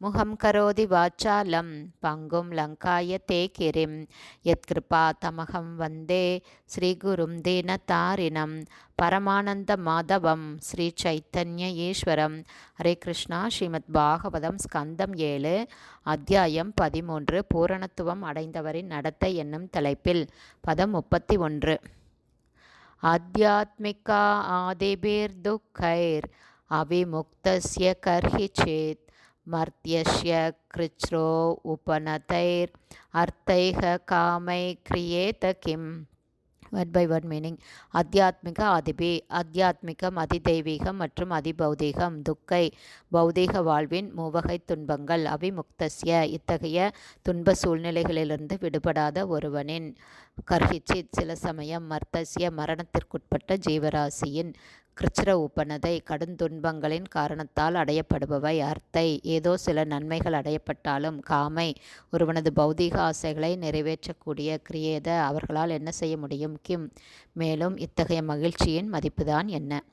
முகம் கரோதி வாச்சாலம் பங்கும் லங்காய தே கிரிம் யத்கிருபா தமகம் வந்தே ஸ்ரீகுரும் தீனதாரிணம் பரமானந்த மாதவம் ஸ்ரீ சைத்தன்ய ஈஸ்வரம். ஹரே கிருஷ்ணா ஸ்ரீமத் பாகவதம் ஸ்கந்தம் ஏழு அத்தியாயம் பதிமூன்று பூரணத்துவம் அடைந்தவரின் நடத்தை என்னும் தலைப்பில் பதம் முப்பத்தி ஒன்று ஆத்தியாத்மிகா ஆதிபிர் துக்கைர் அவிமுக்தஸ்ய கர்ஹி சேத் மர்த்தியஸ்ய கிருச்ரோ உபநதைர் அர்த்தைக காமை கிரியேத கிம் ஒன் பை ஒன் மீனிங் அத்தியாத்மிக அதிபி அத்தியாத்மிகம் அதிதெய்வீகம் மற்றும் அதிபௌதீகம் துக்கை பௌதீக வாழ்வின் மூவகை துன்பங்கள் அபிமுக்தஸ்ய இத்தகைய துன்ப சூழ்நிலைகளிலிருந்து விடுபடாத ஒருவனின் கர்ஹிச்சித் சில சமயம் மர்த்தசிய மரணத்திற்குட்பட்ட ஜீவராசியின் கிருச்சிர உப்பனதை கடுந்துன்பங்களின் காரணத்தால் அடையப்படுபவை. அர்த்தை ஏதோ சில நன்மைகள் அடையப்பட்டாலும் காமை ஒருவனது பௌதீக ஆசைகளை நிறைவேற்றக்கூடிய கிரியேத அவர்களால் என்ன செய்ய முடியும்? கிம். மேலும் இத்தகைய மகிழ்ச்சியின் மதிப்புதான் என்ன?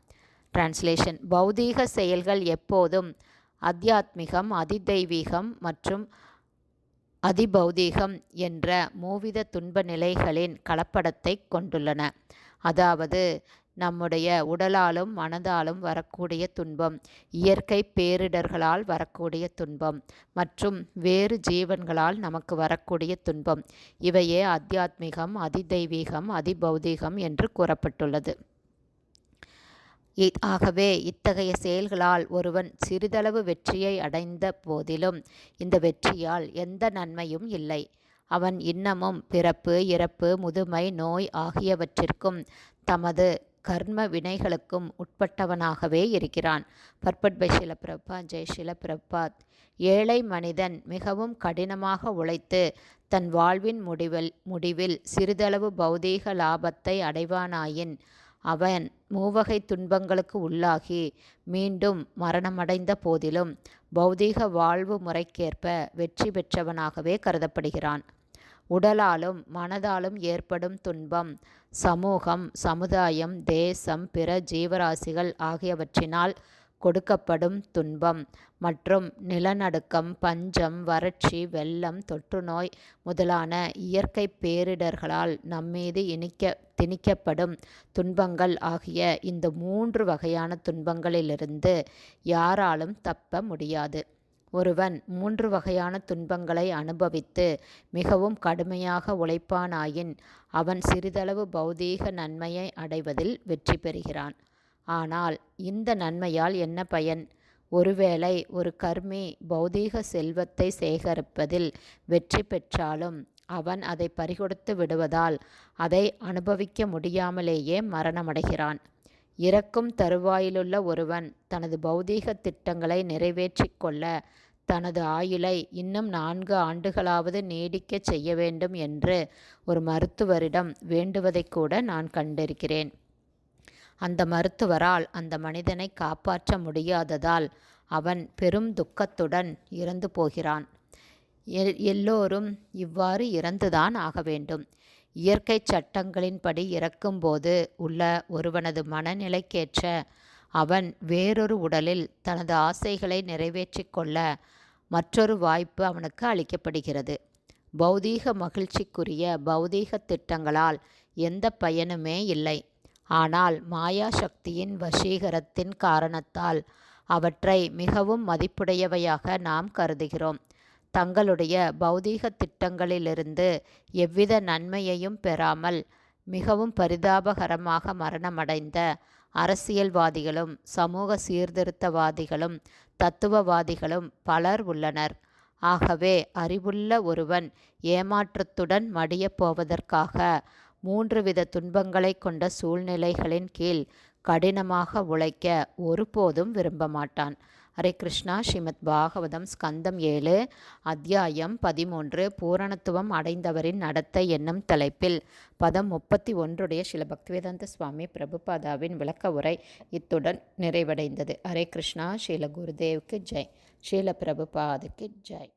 டிரான்ஸ்லேஷன் பௌதீக செயல்கள் எப்போதும் அத்தியாத்மிகம் அதிதெய்வீகம் மற்றும் அதிபௌதீகம் என்ற மூவித துன்ப நிலைகளின் கலப்படத்தை கொண்டுள்ளன. அதாவது நம்முடைய உடலாலும் மனதாலும் வரக்கூடிய துன்பம் இயற்கை பேரிடர்களால் வரக்கூடிய துன்பம் மற்றும் வேறு ஜீவன்களால் நமக்கு வரக்கூடிய துன்பம். இவையே அத்தியாத்மிகம் அதிதெய்வீகம் அதிபௌதீகம் என்று கூறப்பட்டுள்ளது. ஆகவே இத்தகைய செயல்களால் ஒருவன் சிறிதளவு வெற்றியை அடைந்த போதிலும் இந்த வெற்றியால் எந்த நன்மையும் இல்லை. அவன் இன்னமும் பிறப்பு இறப்பு முதுமை நோய் ஆகியவற்றிற்கும் தமது கர்ம வினைகளுக்கும் உட்பட்டவனாகவே இருக்கிறான். பர்பட் பை ஷிலப்பிரபா ஜெய் ஷிலப்பிரபாத் ஏழை மனிதன் மிகவும் கடினமாக உழைத்து தன் வாழ்வின் முடிவில் முடிவில் சிறிதளவு பௌதீக லாபத்தை அடைவானாயின் அவன் மூவகை துன்பங்களுக்கு உள்ளாகி மீண்டும் மரணமடைந்த போதிலும் பௌதீக வாழ்வு முறைக்கேற்ப வெற்றி பெற்றவனாகவே கருதப்படுகிறான். உடலாலும் மனதாலும் ஏற்படும் துன்பம் சமூகம் சமுதாயம் தேசம் பிற ஜீவராசிகள் ஆகியவற்றினால் கொடுக்கப்படும் துன்பம். மற்றும் நிலநடுக்கம் பஞ்சம் வறட்சி வெள்ளம் தொற்றுநோய் முதலான இயற்கை பேரிடர்களால் நம்மீது இனிக்க திணிக்கப்படும் துன்பங்கள் ஆகிய இந்த மூன்று வகையான துன்பங்களிலிருந்து யாராலும் தப்ப முடியாது. ஒருவன் மூன்று வகையான துன்பங்களை அனுபவித்து மிகவும் கடுமையாக உழைப்பானாயின் அவன் சிறிதளவு பௌதீக நன்மையை அடைவதில் வெற்றி பெறுகிறான். ஆனால் இந்த நன்மையால் என்ன பயன்? ஒருவேளை ஒரு கர்மி பௌதீக செல்வத்தை சேகரிப்பதில் வெற்றி பெற்றாலும் அவன் அதை பறிகொடுத்து விடுவதால் அதை அனுபவிக்க முடியாமலேயே மரணமடைகிறான். இறக்கும் தருவாயிலுள்ள ஒருவன் தனது பௌதீக திட்டங்களை நிறைவேற்றி கொள்ள தனது ஆயுளை இன்னும் நான்கு ஆண்டுகளாவது நீடிக்க செய்ய வேண்டும் என்று ஒரு மருத்துவரிடம் வேண்டுவதை கூட நான் கண்டிருக்கிறேன். அந்த மருத்துவரால் அந்த மனிதனை காப்பாற்ற முடியாததால் அவன் பெரும் துக்கத்துடன் இறந்து போகிறான். எல்லோரும் இவ்வாறு இறந்துதான் ஆக வேண்டும். இயற்கை சட்டங்களின்படி இறக்கும்போது உள்ள ஒருவனது மனநிலைக்கேற்ற அவன் வேறொரு உடலில் தனது ஆசைகளை நிறைவேற்றிக் கொள்ள மற்றொரு வாய்ப்பு அவனுக்கு அளிக்கப்படுகிறது. பௌதீக மகிழ்ச்சிக்குரிய பௌதீக திட்டங்களால் எந்த பயனுமே இல்லை. ஆனால் மாயா சக்தியின் வசீகரத்தின் காரணத்தால் அவற்றை மிகவும் மதிப்புடையவையாக நாம் கருதுகிறோம். தங்களுடைய பௌதீக திட்டங்களிலிருந்து எவ்வித நன்மையையும் பெறாமல் மிகவும் பரிதாபகரமாக மரணமடைந்த அரசியல்வாதிகளும் சமூக சீர்திருத்தவாதிகளும் தத்துவவாதிகளும் பலர் உள்ளனர். ஆகவே அறிவுள்ள ஒருவன் ஏமாற்றத்துடன் மடியப் போவதற்காக மூன்று வித துன்பங்களை கொண்ட சூழ்நிலைகளின் கீழ் கடினமாக உழைக்க ஒருபோதும் விரும்ப மாட்டான். ஹரே கிருஷ்ணா ஸ்ரீமத் பாகவதம் ஸ்கந்தம் ஏழு அத்தியாயம் பதிமூன்று பூரணத்துவம் அடைந்தவரின் நடத்தை என்னும் தலைப்பில் பதம் முப்பத்தி ஒன்றுடைய சில பக்திவேதாந்த சுவாமி பிரபுபாதாவின் விளக்க உரை இத்துடன் நிறைவடைந்தது. ஹரே கிருஷ்ணா ஸ்ரீல குருதேவுக்கு ஜெய். ஸ்ரீல பிரபுபாதுக்கு ஜெய்.